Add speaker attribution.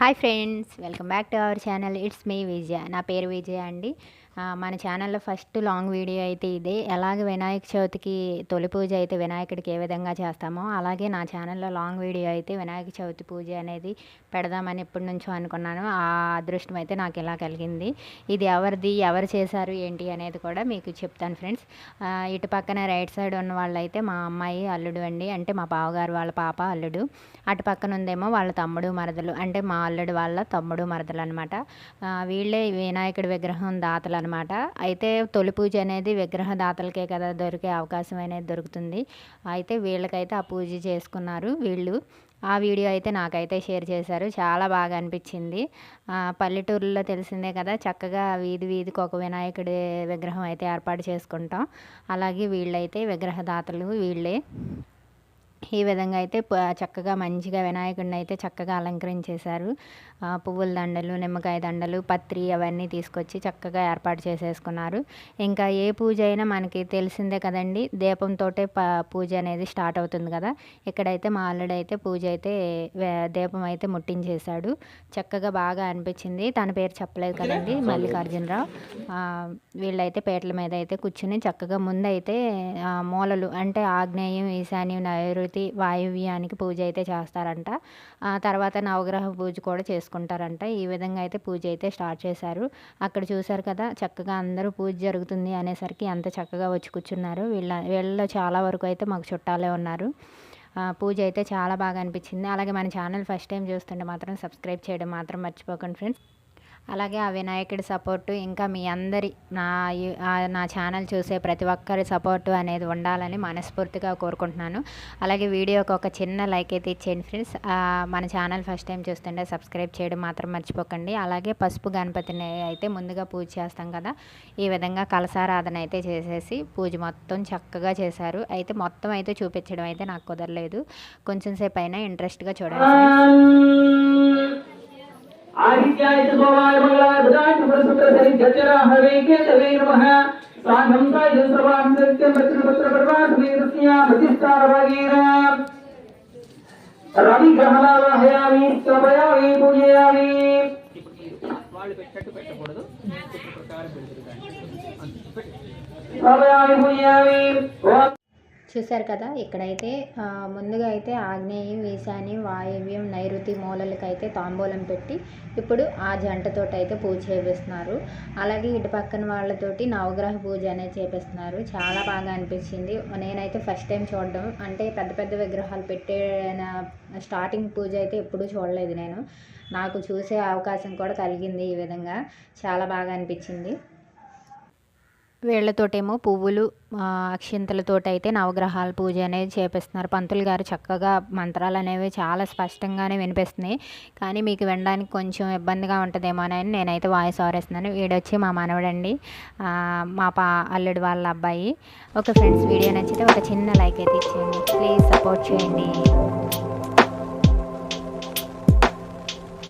Speaker 1: Hi friends welcome back to our channel. It's me Vijaya. నా పేరు విజయ అండి. మన ఛానల్లో ఫస్ట్ లాంగ్ వీడియో అయితే ఇదే. ఎలాగ వినాయక చవితికి తొలి పూజ అయితే వినాయకుడికి ఏ విధంగా చేస్తామో అలాగే నా ఛానల్లో లాంగ్ వీడియో అయితే వినాయక చవితి పూజ అనేది పెడదామని ఎప్పటి నుంచో అనుకున్నాను. ఆ అదృష్టం అయితే నాకు ఇలా కలిగింది. ఇది ఎవరిది ఎవరు చేశారు ఏంటి అనేది కూడా మీకు చెప్తాను ఫ్రెండ్స్. ఇటు పక్కన రైట్ సైడ్ ఉన్న వాళ్ళైతే మా అమ్మాయి అల్లుడు అండి. అంటే మా బావగారు వాళ్ళ పాప అల్లుడు. అటు పక్కన ఉందేమో వాళ్ళ తమ్ముడు మరదలు. అంటే మా అల్లుడు వాళ్ళ తమ్ముడు మరదలు అనమాట వీళ్ళే వినాయకుడి విగ్రహం దాతలు అనమాట. అయితే తొలి పూజ అనేది విగ్రహదాతలకే కదా దొరికే అవకాశం అనేది దొరుకుతుంది. అయితే వీళ్ళకైతే ఆ పూజ చేసుకున్నారు వీళ్ళు. ఆ వీడియో అయితే నాకైతే షేర్ చేశారు. చాలా బాగా అనిపించింది. పల్లెటూరులో తెలిసిందే కదా చక్కగా వీధి వీధికి ఒక వినాయకుడి విగ్రహం అయితే ఏర్పాటు చేసుకుంటాం. అలాగే వీళ్ళైతే విగ్రహదాతలు వీళ్ళే. ఈ విధంగా అయితే చక్కగా మంచిగా వినాయకుడిని అయితే చక్కగా అలంకరించేశారు. పువ్వుల దండలు నిమ్మకాయ దండలు పత్రి అవన్నీ తీసుకొచ్చి చక్కగా ఏర్పాటు చేసేసుకున్నారు. ఇంకా ఏ పూజ అయినా మనకి తెలిసిందే కదండి దీపంతోటే ప పూజ అనేది స్టార్ట్ అవుతుంది కదా. ఇక్కడైతే మా అల్లుడు అయితే పూజ అయితే దీపం అయితే ముట్టించేశాడు. చక్కగా బాగా అనిపించింది. తన పేరు చెప్పలేదు కదండి మల్లికార్జునరావు. వీళ్ళైతే పీటల మీద అయితే కూర్చుని చక్కగా ముందైతే మూలలు అంటే ఆగ్నేయం ఈశాన్యం నైరుతి వాయువ్యానికి పూజ అయితే చేస్తారంట. ఆ తర్వాత నవగ్రహ పూజ కూడా చేసుకుంటారంట. ఈ విధంగా అయితే పూజ అయితే స్టార్ట్ చేశారు. అక్కడ చూశారు కదా చక్కగా అందరూ పూజ జరుగుతుంది అనేసరికి ఎంత చక్కగా వచ్చి కూర్చున్నారు. వీళ్ళ వీళ్ళలో చాలా వరకు అయితే మాకు చుట్టాలే ఉన్నారు. పూజ అయితే చాలా బాగా అనిపించింది. అలాగే మన ఛానల్ ఫస్ట్ టైం చూస్తుంటే మాత్రం సబ్స్క్రైబ్ చేయడం మాత్రం మర్చిపోకండి ఫ్రెండ్స్. అలాగే ఆ వినాయకుడి సపోర్టు ఇంకా మీ అందరి నా నా ఛానల్ చూసే ప్రతి ఒక్కరి సపోర్టు అనేది ఉండాలని మనస్ఫూర్తిగా కోరుకుంటున్నాను. అలాగే వీడియోకి ఒక చిన్న లైక్ అయితే ఇచ్చేయండి ఫ్రెండ్స్. మన ఛానల్ ఫస్ట్ టైం చూస్తుంటే సబ్స్క్రైబ్ చేయడం మాత్రం మర్చిపోకండి. అలాగే పసుపు గణపతిని అయితే ముందుగా పూజ చేస్తాం కదా ఈ విధంగా కలసారాధన అయితే చేసేసి పూజ మొత్తం చక్కగా చేశారు. అయితే మొత్తం అయితే చూపించడం అయితే నాకు కుదరలేదు. కొంచెం సేపు అయినా ఇంట్రెస్ట్గా చూడండి.
Speaker 2: ఆదిత్యాయ భవాయ మంగళాయ బుధాయ శుక్ర హరే కేతవే నమః సాంగం సాయ సర్వాం సత్యం పత్ర పర్వాసమే తస్యా మధ్యస్థాన భాగేన రవి పూజయామి వాళ్ళు పెట్టట్టు పెట్టకూడదు ప్రకారం పూజయామి
Speaker 1: చూశారు కదా ఇక్కడైతే ముందుగా అయితే ఆగ్నేయం ఈశాన్యం వాయవ్యం నైరుతి మూలలకైతే తాంబూలం పెట్టి ఇప్పుడు ఆ జంటతోటి అయితే పూజ చేపిస్తున్నారు. అలాగే ఇటు పక్కన వాళ్ళతోటి నవగ్రహ పూజ అనేది చేపిస్తున్నారు. చాలా బాగా అనిపించింది. నేనైతే ఫస్ట్ టైం చూడడం. అంటే పెద్ద పెద్ద విగ్రహాలు పెట్టే స్టార్టింగ్ పూజ అయితే ఎప్పుడూ చూడలేదు నేను. నాకు చూసే అవకాశం కూడా కలిగింది ఈ విధంగా. చాలా బాగా అనిపించింది. వీళ్ళతోటేమో పువ్వులు ఆ, అక్షింతలతోటి అయితే నవగ్రహాల పూజ అనేది చేపిస్తున్నారు. పంతులు గారు చక్కగా మంత్రాలు అనేవి చాలా స్పష్టంగానే వినిపిస్తున్నాయి. కానీ మీకు వినడానికి కొంచెం ఇబ్బందిగా ఉంటుందేమో అని నేనైతే వాయిస్ ఆరేస్తున్నాను. వీడొచ్చి మా మనవడండి మా పా అల్లుడు వాళ్ళ అబ్బాయి. ఓకే ఫ్రెండ్స్ వీడియో నచ్చితే ఒక చిన్న లైక్ అయితే ఇచ్చేయండి. ప్లీజ్ సపోర్ట్ చేయండి.